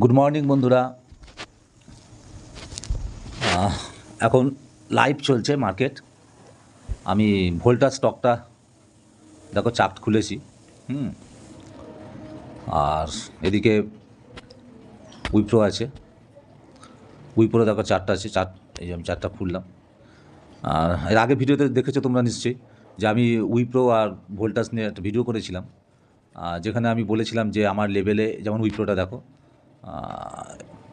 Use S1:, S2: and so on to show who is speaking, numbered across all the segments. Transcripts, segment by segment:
S1: Good morning বন্ধুরা। এখন live চলছে মার্কেট আমি ভোল্টার স্টকটা দেখো চার্ট খুলেছি, হুম। আর এদিকে উইপ্রো আছে। উইপ্রো দেখো চারটা আছে চার এই আমি চারটা খুললাম। আর এর আগে ভিডিওতে দেখেছ তোমরা নিশ্চয়ই যে আমি উইপ্রো আর ভোল্টাস নিয়ে একটা ভিডিও করেছিলাম। যেখানে আমি বলেছিলাম যে আমার লেভেলে যেমন উইপ্রোটা দেখো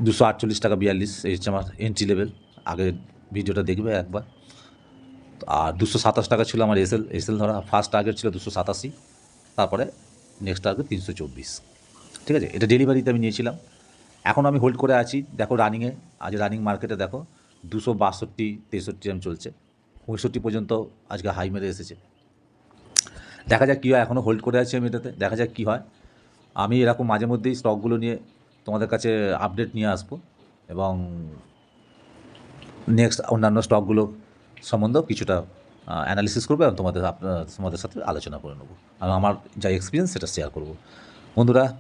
S1: দুশো আটচল্লিশ টাকা বিয়াল্লিশ এই হচ্ছে আমার এন্ট্রি লেভেল আগের ভিডিওটা দেখবে একবার। আর দুশো সাতাশ টাকা ছিল আমার এসএল এসএল ধরা। ফার্স্ট টার্গেট ছিল দুশো সাতাশি। তারপরে নেক্সট টার্গেট তিনশো চব্বিশ। ঠিক আছে? এটা ডেলিভারিতে আমি নিয়েছিলাম। এখন আমি হোল্ড করে আছি। দেখো রানিংয়ে আজ রানিং মার্কেটে দেখো, দুশো বাষট্টি, তেষট্টি এম চলছে। পঁয়ষট্টি পর্যন্ত আজকে হাই মেরে এসেছে। দেখা যাক কী হয়। এখনও হোল্ড করে আছি আমি এটাতে। দেখা যাক কী হয়। আমি এরকম মাঝে মধ্যেই স্টকগুলো নিয়ে তোমাদের কাছে আপডেট নিয়ে আসব এবং নেক্সট অন্যান্য স্টকগুলো সম্বন্ধেও কিছুটা অ্যানালিসিস করব এবং তোমাদের তোমাদের সাথে আলোচনা করে নেব আমি আমার যা এক্সপিরিয়েন্স সেটা শেয়ার করব। বন্ধুরা,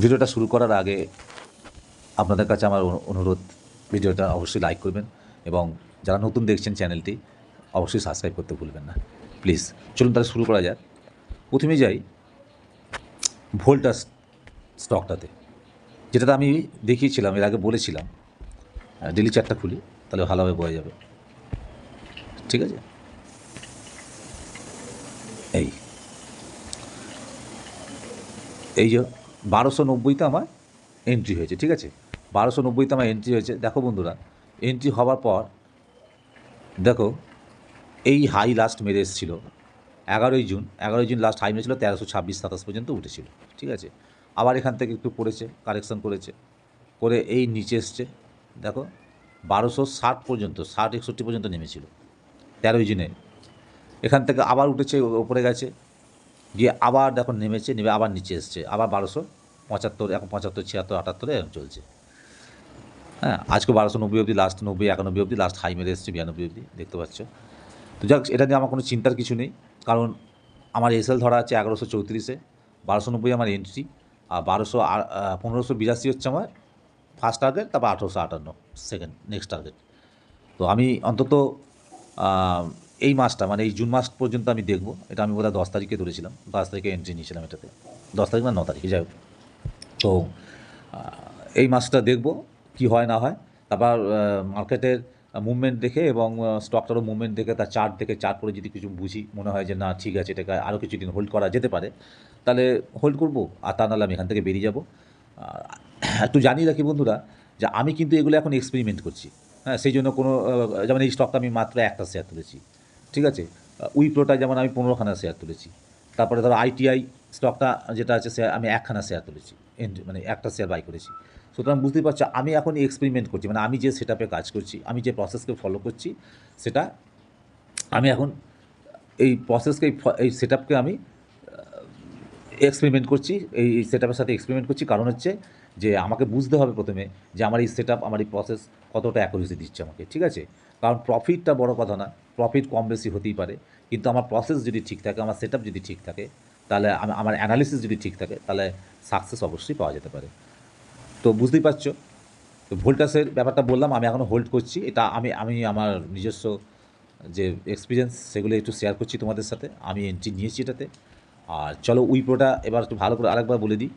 S1: ভিডিওটা শুরু করার আগে আপনাদের কাছে আমার অনু- অনুরোধ, ভিডিওটা অবশ্যই লাইক করবেন এবং যারা নতুন দেখছেন চ্যানেলটি অবশ্যই সাবস্ক্রাইব করতে ভুলবেন না। প্লিজ চলুন তাহলে শুরু করা যাক। প্রথমে যাই ভোল্টাস স্টকটাতে যেটাতে আমি দেখিয়েছিলাম, এর আগে বলেছিলাম ডেলি চারটা খুলি, তাহলে ভালোভাবে বোঝা যাবে। ঠিক আছে? এই। এই যে বারোশো নব্বইতে আমার এন্ট্রি হয়েছে, ঠিক আছে? বারোশো নব্বইতে আমার এন্ট্রি হয়েছে। দেখো বন্ধুরা এন্ট্রি হওয়ার পর, দেখো, এই হাই লাস্ট মেরে এসেছিল। এগারোই জুন এগারোই জুন লাস্ট হাই মেরেছিল, তেরোশো ছাব্বিশ, সাতাশ পর্যন্ত উঠেছিল। ঠিক আছে? আবার এখান থেকে একটু পড়েছে কারেকশন করেছে। করে এই নিচে এসছে। দেখো, বারোশো ষাট পর্যন্ত, ষাট, একষট্টি পর্যন্ত নেমেছিল, তেরোই জুনে। এখান থেকে আবার উঠেছে ওপরে গেছে। গিয়ে আবার দেখো নেমেছে, নেমে আবার নিচে এসছে। আবার বারোশো পঁচাত্তর, এখন পঁচাত্তর, ছিয়াত্তর, আটাত্তরে চলছে। হ্যাঁ আজকে বারোশো নব্বই অবধি লাস্ট নব্বই, একানব্বই অবধি লাস্ট হাই মেরে এসছে, বিরানব্বই অবধি, দেখতে পাচ্ছ। তো যাক, এটা নিয়ে আমার কোনো চিন্তার কিছু নেই। কারণ আমার এসএল ধরা আছে এগারোশো চৌত্রিশে, বারোশো নব্বই আমার এন্ট্রি আর বারোশো পনেরোশো বিরাশি হচ্ছে আমার ফার্স্ট টার্গেট তারপর আঠেরোশো আটান্ন সেকেন্ড নেক্সট টার্গেট তো আমি অন্তত এই মাসটা মানে এই জুন মাস পর্যন্ত আমি দেখব। এটা আমি বোধহয় দশ তারিখে ধরেছিলাম, দশ তারিখে এন্ট্রি নিয়েছিলাম এটাতে। দশ তারিখ না, ন তারিখে, যাই তো এই মাসটা দেখব কি হয়, না হয়। তারপর মার্কেটের মুভমেন্ট দেখে এবং স্টকটারও মুভমেন্ট দেখে, তার চার্ট দেখে চার্ট করে যদি কিছু বুঝি, মনে হয় যে না, ঠিক আছে, এটাকে আরও কিছুদিন হোল্ড করা যেতে পারে। তাহলে হোল্ড করব আর তা নাহলে আমি এখান থেকে বেরিয়ে যাব। একটু জানিয়ে রাখি বন্ধুরা যে আমি কিন্তু এগুলো এখন এক্সপেরিমেন্ট করছি। হ্যাঁ সেই জন্য কোনো যেমন এই স্টকটা আমি মাত্র একটা শেয়ার তুলেছি। ঠিক আছে? উইপ্রোটা যেমন আমি পনেরোখানা শেয়ার তুলেছি। তারপরে ধরো আইটিআই স্টকটা যেটা আছে সে আমি একখানা শেয়ার তুলেছি। মানে একটা শেয়ার বাই করেছি। সুতরাং বুঝতেই পারছ, আমি এখন এক্সপেরিমেন্ট করছি। মানে আমি যে সেট কাজ করছি, আমি যে প্রসেসকে ফলো করছি, সেটা আমি এখন এই প্রসেসকে এই সেট আমি এক্সপেরিমেন্ট করছি, এই সেট সাথে এক্সপেরিমেন্ট করছি। কারণ হচ্ছে যে আমাকে বুঝতে হবে প্রথমে যে আমার এই সেট আমার এই প্রসেস কতটা অ্যাকুরেসি দিচ্ছে আমাকে, ঠিক আছে? কারণ প্রফিটটা বড় কথা না প্রফিট কম বেশি হতেই পারে। কিন্তু আমার প্রসেস যদি ঠিক থাকে, আমার সেট যদি ঠিক থাকে, তাহলে আমি, আমার অ্যানালিসিস যদি ঠিক থাকে, তাহলে সাকসেস অবশ্যই পাওয়া যেতে পারে। তো বুঝতেই পারছ? তো ভোল্টাসের ব্যাপারটা বললাম, আমি এখনও হোল্ড করছি। এটা আমি আমি আমার নিজস্ব যে এক্সপিরিয়েন্স সেগুলো একটু শেয়ার করছি তোমাদের সাথে। আমি এন্ট্রি নিয়েছি এটাতে। আর চলো উইপ্রোটা এবার একটু ভালো করে আরেকবার বলে দিই।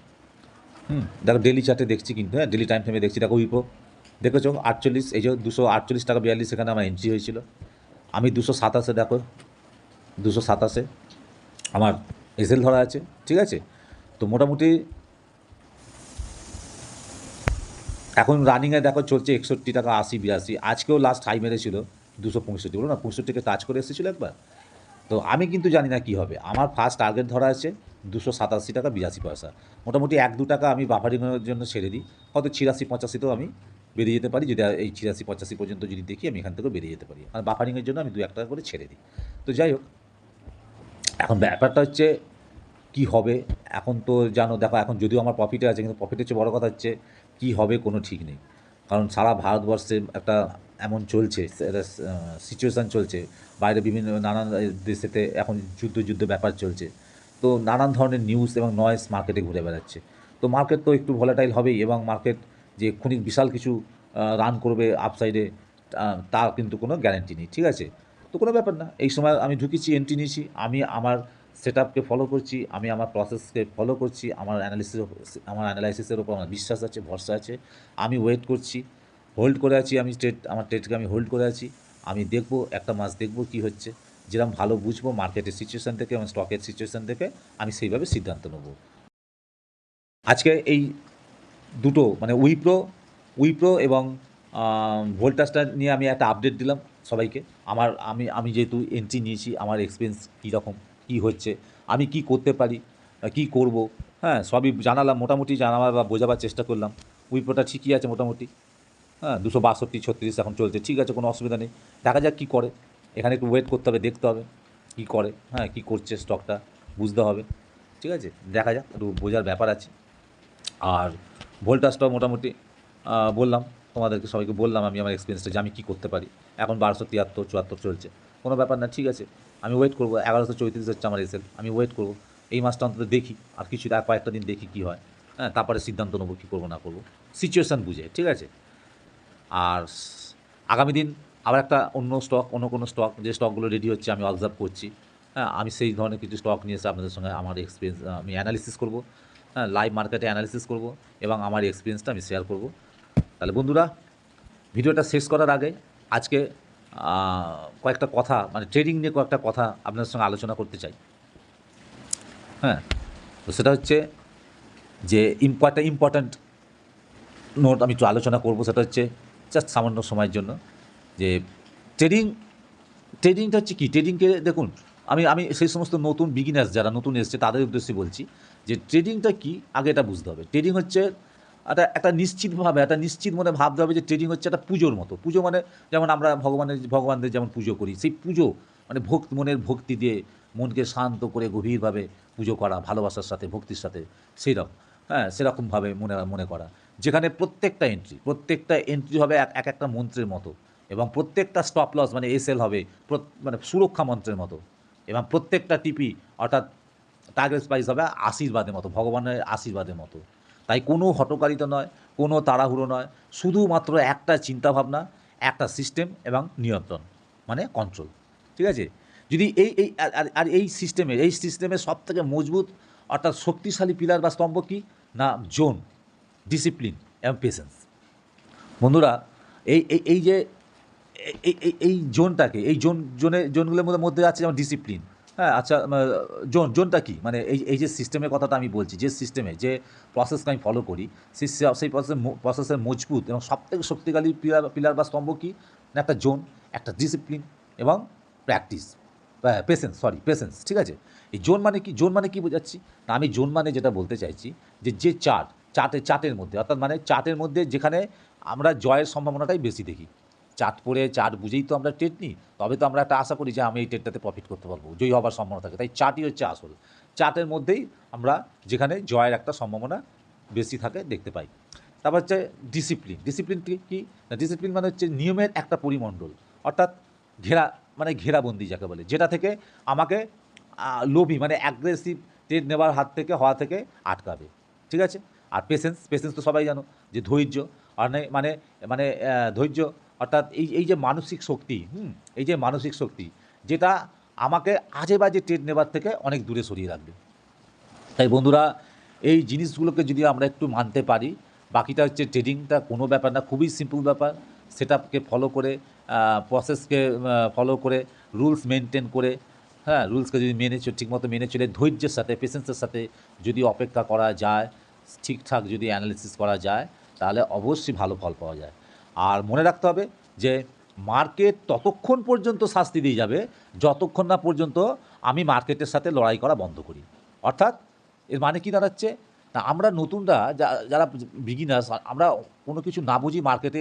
S1: হুম। দেখো ডেলি চার্টে দেখছি কিন্তু হ্যাঁ ডেলি টাইম ফ্রেমে দেখছি। দেখো উইপ্রো দেখেছ? আটচল্লিশ এই যে দুশো আটচল্লিশ টাকা বিয়াল্লিশ সেখানে আমার এন্ট্রি হয়েছিল। আমি দুশো সাতাশে দেখো দুশো সাতাশে আমার এসএল ধরা আছে ঠিক আছে? তো মোটামুটি এখন রানিংয়ে দেখো চলছে একষট্টি টাকা আশি বিরাশি। আজকেও লাস্ট হাই মেরেছিল দুশো পঁয়ষট্টি বলো না পঁয়ষট্টিকে টাচ করে এসেছিল একবার? তো আমি কিন্তু জানি না কী হবে। আমার ফার্স্ট টার্গেট ধরা আছে দুশো সাতাশি টাকা, বিরাশি পয়সা। মোটামুটি এক দু টাকা আমি বাফারিংয়ের জন্য ছেড়ে দিই। হয়তো ছিয়াশি, পঁচাশিতেও আমি বেরিয়ে যেতে পারি। যদি এই ছিয়াশি, পঁচাশি পর্যন্ত যদি দেখি, আমি এখান থেকেও বেরিয়ে যেতে পারি। আর বাফারিংয়ের জন্য আমি দু এক টাকা করে ছেড়ে দিই। তো যাই হোক, এখন ব্যাপারটা হচ্ছে কি হবে? এখন তো জানো, দেখো এখন যদিও আমার প্রফিটে আছে, কিন্তু প্রফিটের হচ্ছে বড় কথা হচ্ছে কি হবে কোনো ঠিক নেই। কারণ সারা ভারতবর্ষে একটা এমন চলছে সিচুয়েশান চলছে। বাইরে বিভিন্ন নানান দেশেতে এখন যুদ্ধ যুদ্ধ ব্যাপার চলছে। তো নানান ধরনের নিউজ এবং নয়েস মার্কেটে ঘুরে বেড়াচ্ছে। তো মার্কেট তো একটু ভোলাটাইল হবেই এবং মার্কেট যে এক্ষুনি বিশাল কিছু রান করবে আপসাইডে তার কিন্তু কোনো গ্যারেন্টি নেই, ঠিক আছে? তো কোনো ব্যাপার না। এই সময় আমি ঢুকেছি এন্ট্রি নিয়েছি, আমি আমার সেট আপকে ফলো করছি, আমি আমার প্রসেসকে ফলো করছি, আমার অ্যানালিসিস আমার অ্যানালাইসিসের উপর আমার বিশ্বাস আছে, ভরসা আছে। আমি ওয়েট করছি। হোল্ড করে আছি আমি ট্রেড আমার ট্রেডকে আমি হোল্ড করে আছি। আমি দেখব, একটা মাস দেখব কি হচ্ছে। যেরকম ভালো বুঝব মার্কেটের সিচুয়েশান থেকে এবং স্টকের সিচুয়েশান থেকে আমি সেইভাবে সিদ্ধান্ত নেব। আজকে এই দুটো মানে উইপ্রো উইপ্রো এবং ভোল্টাসটা নিয়ে আমি একটা আপডেট দিলাম সবাইকে। আমার, আমি আমি যেহেতু এন্ট্রি নিয়েছি, আমার এক্সপিরিয়েন্স কীরকম কী হচ্ছে, আমি কি করতে পারি কি করব হ্যাঁ সবই জানালাম, মোটামুটি জানাবার বা বোঝাবার চেষ্টা করলাম। উইপ্রোটা ঠিকই আছে মোটামুটি। হ্যাঁ দুশো বাষট্টি, ছত্রিশ এখন চলছে। ঠিক আছে, কোনো অসুবিধা নেই। দেখা যাক কী করে। এখানে একটু ওয়েট করতে হবে, দেখতে হবে কী করে হ্যাঁ কী করছে স্টকটা বুঝতে হবে। ঠিক আছে, দেখা যাক, একটু বোঝার ব্যাপার আছে। আর ভোল্টাসটাও মোটামুটি বললাম, তোমাদেরকে সবাইকে বললাম আমি আমার এক্সপিরিয়েন্সটা যে আমি কী করতে পারি। এখন বারোশো তিয়াত্তর, চুয়াত্তর চলছে। কোনো ব্যাপার না, ঠিক আছে। আমি ওয়েট করব, এগারোশো চৌত্রিশ হচ্ছে আমার এসেল আমি ওয়েট করব। এই মাসটা অন্তত দেখি, আর কিছু কয়েকটা দিন দেখি কী হয়। হ্যাঁ তারপরে সিদ্ধান্ত নেব কী করব, না করব। সিচুয়েশান বুঝে, ঠিক আছে? আর আগামী দিন আবার একটা অন্য স্টক অন্য কোনো স্টক যে স্টকগুলো রেডি হচ্ছে, আমি অবজার্ভ করছি। হ্যাঁ আমি সেই ধরনের কিছু স্টক নিয়ে এসে আপনাদের সঙ্গে আমার এক্সপিরিয়েন্স আমি অ্যানালিসিস করব। হ্যাঁ লাইভ মার্কেটে অ্যানালিসিস করব এবং আমার এক্সপিরিয়েন্সটা আমি শেয়ার করব। তাহলে বন্ধুরা, ভিডিওটা শেষ করার আগে আজকে কয়েকটা কথা মানে ট্রেডিং নিয়ে কয়েকটা কথা আপনাদের সঙ্গে আলোচনা করতে চাই। হ্যাঁ তো সেটা হচ্ছে যে কয়েকটা ইম্পর্ট্যান্ট নোট আমি একটু আলোচনা করব, সেটা হচ্ছে জাস্ট সামান্য সময়ের জন্য যে ট্রেডিং ট্রেডিংটা হচ্ছে কি? ট্রেডিংকে দেখুন, আমি আমি সেই সমস্ত নতুন বিগিনার্স যারা নতুন এসছে তাদের উদ্দেশ্যে বলছি যে ট্রেডিংটা কি? আগে এটা বুঝতে হবে। ট্রেডিং হচ্ছে একটা একটা নিশ্চিতভাবে একটা নিশ্চিত মনে ভাবতে হবে যে ট্রেডিং হচ্ছে একটা পুজোর মতো। পুজো মানে যেমন আমরা ভগবানের, ভগবানদের যেমন পুজো করি, সেই পুজো মানে ভক্ত, মনের ভক্তি দিয়ে মনকে শান্ত করে গভীরভাবে পুজো করা, ভালোবাসার সাথে, ভক্তির সাথে সেই রকম হ্যাঁ সেরকমভাবে মনে মনে করা। যেখানে প্রত্যেকটা এন্ট্রি প্রত্যেকটা এন্ট্রি হবে এক এক একটা মন্ত্রের মতো এবং প্রত্যেকটা স্টপ লস মানে এসএল হবে মানে সুরক্ষা মন্ত্রের মতো এবং প্রত্যেকটা টিপি অর্থাৎ টার্গেট প্রাইস হবে আশীর্বাদের মতো, ভগবানের আশীর্বাদের মতো। তাই কোনো হটকারিতা নয়, কোনো তাড়াহুড়ো নয়, শুধুমাত্র একটা চিন্তাভাবনা, একটা সিস্টেম এবং নিয়ন্ত্রণ মানে কন্ট্রোল ঠিক আছে? যদি এই এই, আর- এই সিস্টেমের এই সিস্টেমের সব থেকে মজবুত অর্থাৎ শক্তিশালী পিলার বা স্তম্ভ কী? না জোন ডিসিপ্লিন এবং পেশেন্স বন্ধুরা, এই এই যে, এই- জোনটাকে, এই জোন, জোনে, জোনগুলোর মধ্যে মধ্যে আছে যেমন ডিসিপ্লিন হ্যাঁ আচ্ছা জোন, জোনটা কি? মানে এই এই যে সিস্টেমের কথাটা আমি বলছি, যে সিস্টেমে যে প্রসেসকে আমি ফলো করি, সেই সেই প্রসেস প্রসেসের মজবুত এবং সবথেকে শক্তিশালী পিলার পিলার বা স্তম্ভ কী? না একটা জোন, একটা ডিসিপ্লিন এবং প্র্যাকটিস পেশেন্স সরি পেশেন্স ঠিক আছে? এই জোন মানে কি? জোন মানে কি বোঝাচ্ছি? না, আমি জোন মানে যেটা বলতে চাইছি, যে যে চার্ট চার্টে চার্টের মধ্যে। অর্থাৎ মানে চার্টের মধ্যে যেখানে আমরা জয়ের সম্ভাবনাটাই বেশি দেখি। চার্ট পড়ে চার্ট বুঝেই তো আমরা ট্রেড নিই। তবে তো আমরা একটা আশা করি যে আমি এই ট্রেডটাতে প্রফিট করতে পারব। জয়ী হবার সম্ভাবনা থাকে। তাই চাটই হচ্ছে আসল। চার্টের মধ্যেই আমরা যেখানে জয়ের একটা সম্ভাবনা বেশি থাকে দেখতে পাই। তারপর হচ্ছে ডিসিপ্লিন ডিসিপ্লিন কি ডিসিপ্লিন মানে হচ্ছে নিয়মের একটা পরিমণ্ডল। অর্থাৎ ঘেরা মানে ঘেরাবন্দি যাকে বলে। যেটা থেকে আমাকে লোভী মানে অ্যাগ্রেসিভ ট্রেড নেওয়ার হাত থেকে, হওয়া থেকে আটকাবে। ঠিক আছে? আর পেশেন্স পেশেন্স তো সবাই জানো যে ধৈর্য আর মানে মানে ধৈর্য অর্থাৎ এই এই যে মানসিক শক্তি, হুম, এই যে মানসিক শক্তি, যেটা আমাকে আজে বাজে ট্রেড নেবার থেকে অনেক দূরে সরিয়ে রাখবে। তাই বন্ধুরা, এই জিনিসগুলোকে যদি আমরা একটু মানতে পারি, বাকিটা হচ্ছে ট্রেডিংটা কোনো ব্যাপার না, খুবই সিম্পল ব্যাপার। সেটাকে ফলো করে প্রসেসকে ফলো করে রুলস মেনটেন করে হ্যাঁ রুলসকে যদি মেনে ঠিকমতো মেনে চলে, ধৈর্যের সাথে পেশেন্সের সাথে যদি অপেক্ষা করা যায় ঠিকঠাক যদি অ্যানালিসিস করা যায়, তাহলে অবশ্যই ভালো ফল পাওয়া যায়। আর মনে রাখতে হবে যে মার্কেট ততক্ষণ পর্যন্ত শাস্তি দিয়ে যাবে, যতক্ষণ না পর্যন্ত আমি মার্কেটের সাথে লড়াই করা বন্ধ করি। অর্থাৎ, এর মানে কি দাঁড়াচ্ছে? না আমরা নতুনরা যারা বিগিনার্স আমরা কোনো কিছু না বুঝি মার্কেটে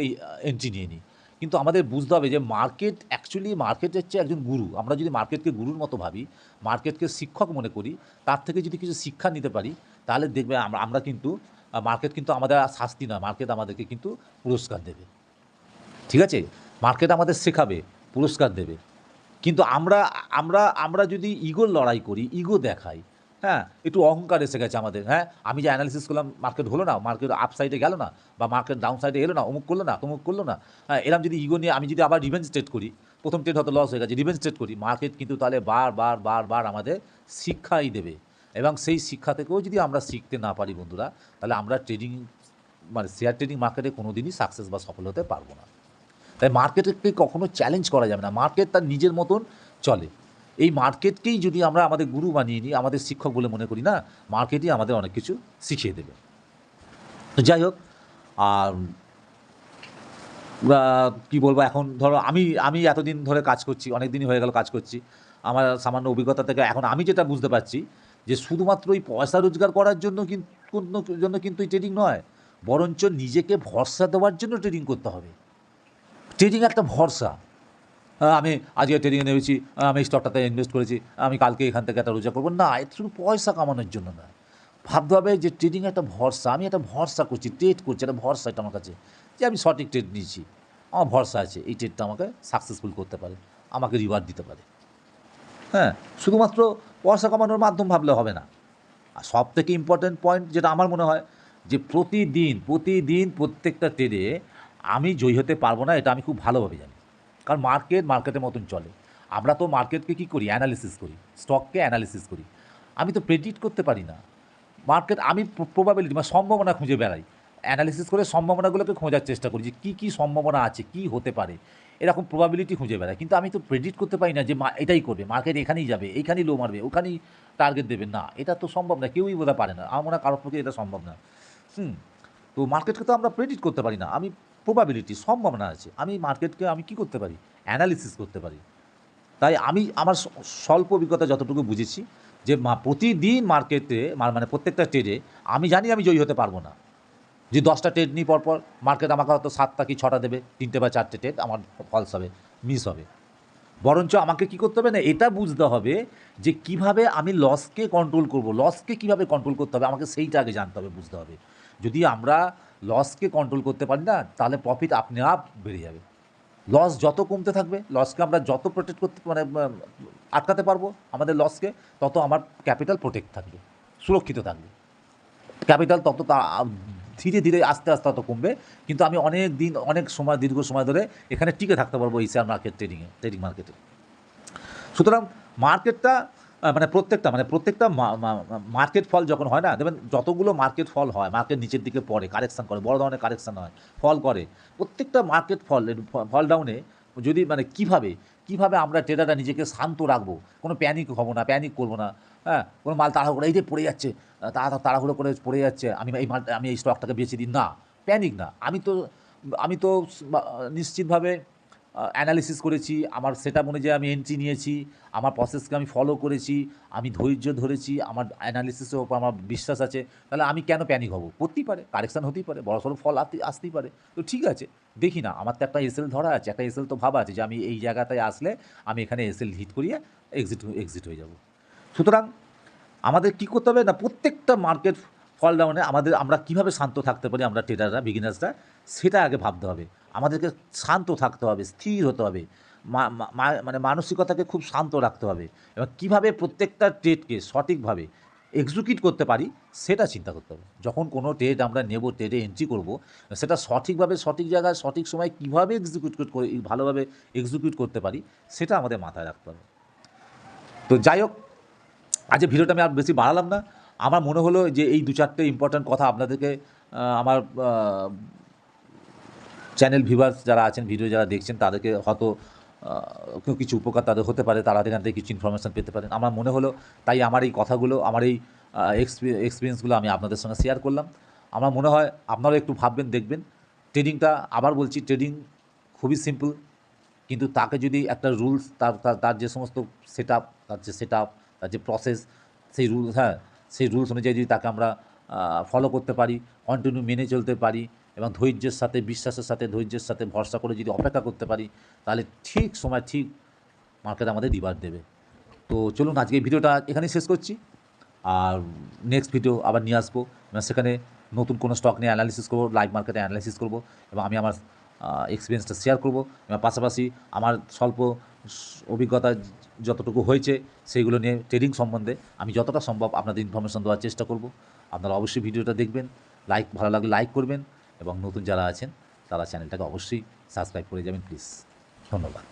S1: এন্ট্রি নিয়ে নিই। কিন্তু আমাদের বুঝতে হবে যে মার্কেট অ্যাকচুয়ালি মার্কেট হচ্ছে একজন গুরু আমরা যদি মার্কেটকে গুরুর মতো ভাবি মার্কেটকে শিক্ষক মনে করি, তার থেকে যদি কিছু শিক্ষা নিতে পারি তাহলে দেখবে আমরা কিন্তু মার্কেট কিন্তু আমাদের শাস্তি নয় মার্কেট আমাদেরকে কিন্তু পুরস্কার দেবে। ঠিক আছে? মার্কেট আমাদের শেখাবে, পুরস্কার দেবে। কিন্তু আমরা আমরা আমরা যদি ইগোর লড়াই করি ইগো দেখাই হ্যাঁ একটু অহংকার এসে গেছে আমাদের হ্যাঁ আমি যে অ্যানালিসিস করলাম মার্কেট হলো না মার্কেট আপ সাইডে গেল না, বা মার্কেট ডাউন সাইডে এলো না, অমুক করল না, তমুক করল না হ্যাঁ এরকম যদি ইগো নিয়ে আমি যদি আবার রিভেঞ্জ ট্রেড করি, প্রথম ট্রেড হয়তো লস হয়ে গেছে রিভেঞ্জ ট্রেড করি মার্কেট কিন্তু তাহলে বার বার বার বার আমাদের শিক্ষাই দেবে। এবং সেই শিক্ষা থেকেও যদি আমরা শিখতে না পারি বন্ধুরা, তাহলে আমরা ট্রেডিং মানে শেয়ার ট্রেডিং মার্কেটে কোনো দিনই সাকসেস বা সফল হতে পারব না। তাই মার্কেটকে কখনো চ্যালেঞ্জ করা যাবে না। মার্কেট তার নিজের মতন চলে। এই মার্কেটকেই যদি আমরা আমাদের গুরু বানিয়ে নিই, আমাদের শিক্ষক বলে মনে করি না মার্কেটই আমাদের অনেক কিছু শিখিয়ে দেবে। তো যাই হোক আর কি বলব এখন ধরো আমি আমি এতদিন ধরে কাজ করছি অনেক দিনই হয়ে গেল কাজ করছি। আমার সামান্য অভিজ্ঞতা থেকে এখন আমি যেটা বুঝতে পারছি যে শুধুমাত্র ওই পয়সা রোজগার করার জন্য কিন্তু জন্য কিন্তু এই ট্রেডিং নয়, বরঞ্চ নিজেকে ভরসা দেওয়ার জন্য ট্রেডিং করতে হবে। ট্রেডিং একটা ভরসা। আমি আজকে ট্রেডিংয়ে নেমেছি আমি স্টকটাতে ইনভেস্ট করেছি, আমি কালকে এখান থেকে একটা রোজগার করব। না এটা শুধু পয়সা কামানোর জন্য না ভাবতে হবে যে ট্রেডিং একটা ভরসা, আমি একটা ভরসা করছি ট্রেড করছি, একটা ভরসা এটা আমার কাছে যে আমি সঠিক ট্রেড নিয়েছি। আমার ভরসা আছে, এই ট্রেডটা আমাকে সাকসেসফুল করতে পারে, আমাকে রিওয়ার্ড দিতে পারে। হ্যাঁ শুধুমাত্র পয়সা কমানোর মাধ্যম ভাবলে হবে না। আর সব থেকে ইম্পর্ট্যান্ট পয়েন্ট যেটা আমার মনে হয় যে প্রতিদিন প্রতিদিন প্রত্যেকটা ট্রেডে আমি জয়ী হতে পারব না, এটা আমি খুব ভালোভাবে জানি। কারণ মার্কেট মার্কেটের মতন চলে। আমরা তো মার্কেটকে কী করি? অ্যানালিসিস করি। স্টককে অ্যানালিসিস করি। আমি তো প্রেডিক্ট করতে পারি না। মার্কেট আমি প্রবাবিলিটি মানে সম্ভাবনা খুঁজে বেড়াই। অ্যানালিসিস করে সম্ভাবনাগুলোকে খোঁজার চেষ্টা করি যে কী কী সম্ভাবনা আছে, কী হতে পারে। এরকম প্রবাবিলিটি খুঁজে বেড়ায়। কিন্তু আমি তো প্রেডিক্ট করতে পারি না যে এটাই করবে। মার্কেট এখানেই যাবে এইখানেই লো মারবে, ওখানেই টার্গেট দেবে। না, এটা তো সম্ভব না, কেউই বোধহয় পারে না। আমার মনে হয় কারোর পক্ষে এটা সম্ভব না। হুম, তো মার্কেটকে তো আমরা প্রেডিক্ট করতে পারি না। আমি প্রবাবিলিটি সম্ভাবনা আছে। আমি মার্কেটকে আমি কি করতে পারি? অ্যানালিসিস করতে পারি। তাই আমি আমার স্বল্প অভিজ্ঞতা যতটুকু বুঝেছি যে মা, প্রতিদিন মার্কেটে মানে প্রত্যেকটা ট্রেডে আমি জানি আমি জয়ী হতে পারব না। যে দশটা ট্রেড নিই পরপর মার্কেট আমাকে হয়তো সাতটা কি ছটা দেবে, তিনটে বা চারটে ট্রেড আমার ফলস হবে মিস হবে। বরঞ্চ আমাকে কি করতে হবে না, এটা বুঝতে হবে যে কীভাবে আমি লসকে কন্ট্রোল করব লসকে কীভাবে কন্ট্রোল করতে হবে, আমাকে সেইটা আগে জানতে হবে, বুঝতে হবে। যদি আমরা লসকে কন্ট্রোল করতে পারি না, তাহলে প্রফিট আপনি আপ বেড়ে যাবে। লস যত কমতে থাকবে লসকে আমরা যত প্রোটেক্ট করতে মানে আটকাতে পারব আমাদের লসকে তত আমার ক্যাপিটাল প্রোটেক্ট থাকবে, সুরক্ষিত থাকবে। ক্যাপিটাল তত ধীরে ধীরে আস্তে আস্তে অত কমবে। কিন্তু আমি অনেক দিন, অনেক সময়, দীর্ঘ সময় ধরে এখানে টিকে থাকতে পারব এই শেয়ার মার্কেট ট্রেডিংয়ে ট্রেডিং মার্কেটে সুতরাং মার্কেটটা মানে প্রত্যেকটা মানে প্রত্যেকটা মার্কেট ফল যখন হয় না, দেখবেন যতগুলো মার্কেট ফল হয়, মার্কেট নিচের দিকে পড়ে কারেকশান করে, বড় ধরনের কারেকশান হয়, ফল করে, প্রত্যেকটা মার্কেট ফল ফল ডাউনে যদি মানে কীভাবে কীভাবে আমরা ট্রেডাররা নিজেকে শান্ত রাখব? কোনো প্যানিক হব না প্যানিক করব না। হ্যাঁ কোনো মাল তাড়াহুড়ো, এই যে পড়ে যাচ্ছে তাড়া তাড়াহুড়ো করে পড়ে যাচ্ছে, আমি এই মাল, আমি এই স্টকটাকে বেছে দিই, না প্যানিক না। আমি তো আমি তো নিশ্চিতভাবে অ্যানালিসিস করেছি, আমার সেটা অনুযায়ী আমি এন্ট্রি নিয়েছি, আমার প্রসেসকে আমি ফলো করেছি, আমি ধৈর্য ধরেছি, আমার অ্যানালিসিসের ওপর আমার বিশ্বাস আছে। তাহলে আমি কেন প্যানিক হব? করতেই পারে কারেকশান হতেই পারে, বড় সড়ো ফল আসতে আসতেই পারে। তো ঠিক আছে, দেখি না, আমার তো একটা এসএল ধরা আছে, একটা এসএল তো ভাবা আছে যে আমি এই জায়গাটায় আসলে আমি এখানে এসএল হিট করিয়ে এক্সিট এক্সিট হয়ে যাব। সুতরাং আমাদের কি করতে হবে না, প্রত্যেকটা মার্কেট ফল ডাউনে আমাদের আমরা কীভাবে শান্ত থাকতে পারি, আমরা ট্রেডাররা বিগিনার্সরা সেটা আগে ভাবতে হবে। আমাদেরকে শান্ত থাকতে হবে, স্থির হতে হবে। মানে মানসিকতাকে খুব শান্ত রাখতে হবে। এবং কীভাবে প্রত্যেকটা ট্রেডকে সঠিকভাবে এক্সিকিউট করতে পারি, সেটা চিন্তা করতে হবে। যখন কোনো ট্রেড আমরা নেব ট্রেডে এন্ট্রি করব, সেটা সঠিকভাবে, সঠিক জায়গায়, সঠিক সময় কীভাবে এক্সিকিউট করে ভালোভাবে এক্সিকিউট করতে পারি, সেটা আমাদের মাথায় রাখতে হবে। তো যাই হোক আজকে ভিডিওটা আমি আর বেশি বাড়ালাম না। আমার মনে হলো যে এই দু চারটে ইম্পর্ট্যান্ট কথা আপনাদেরকে আমার চ্যানেল ভিউয়ার্স যারা আছেন ভিডিও যারা দেখছেন, তাদেরকে হয়তো কিছু উপকার তাদের হতে পারে, তারা এখান থেকে কিছু ইনফরমেশান পেতে পারেন। আমার মনে হলো, তাই আমার এই কথাগুলো, আমার এই এক্সপিরিয়েন্সগুলো আমি আপনাদের সঙ্গে শেয়ার করলাম। আমার মনে হয়, আপনারাও একটু ভাববেন, দেখবেন। ট্রেডিংটা আবার বলছি ট্রেডিং খুবই সিম্পল কিন্তু তাকে যদি একটা রুলস তার, তার- যে সমস্ত সেট আপ তার যে সেট আপ তার যে প্রসেস সেই রুল হ্যাঁ সেই রুলস অনুযায়ী যদি তাকে আমরা ফলো করতে পারি কন্টিনিউ মেনে চলতে পারি এবং ধৈর্যের সাথে, বিশ্বাসের সাথে, ধৈর্যের সাথে ভরসা করে যদি অপেক্ষা করতে পারি, তাহলে ঠিক সময় ঠিক মার্কেট আমাদের রিভার দেবে। তো চলুন আজকে ভিডিওটা এখানেই শেষ করছি। আর নেক্সট ভিডিও আবার নিয়ে আসব। এবং সেখানে নতুন কোনো স্টক নিয়ে অ্যানালিসিস করব লাইভ মার্কেটে অ্যানালিসিস করব এবং আমি আমার এক্সপিরিয়েন্সটা শেয়ার করব। এবং পাশাপাশি আমার স্বল্প অভিজ্ঞতা যতটুকু হয়েছে, সেইগুলো নিয়ে ট্রেডিং সম্বন্ধে আমি যতটা সম্ভব আপনাদের ইনফরমেশন দেওয়ার চেষ্টা করব। আপনারা অবশ্যই ভিডিওটা দেখবেন লাইক ভালো লাগলে লাইক করবেন। এবং নতুন যারা আছেন তারা চ্যানেলটাকে অবশ্যই সাবস্ক্রাইব করে যাবেন প্লিজ। ধন্যবাদ।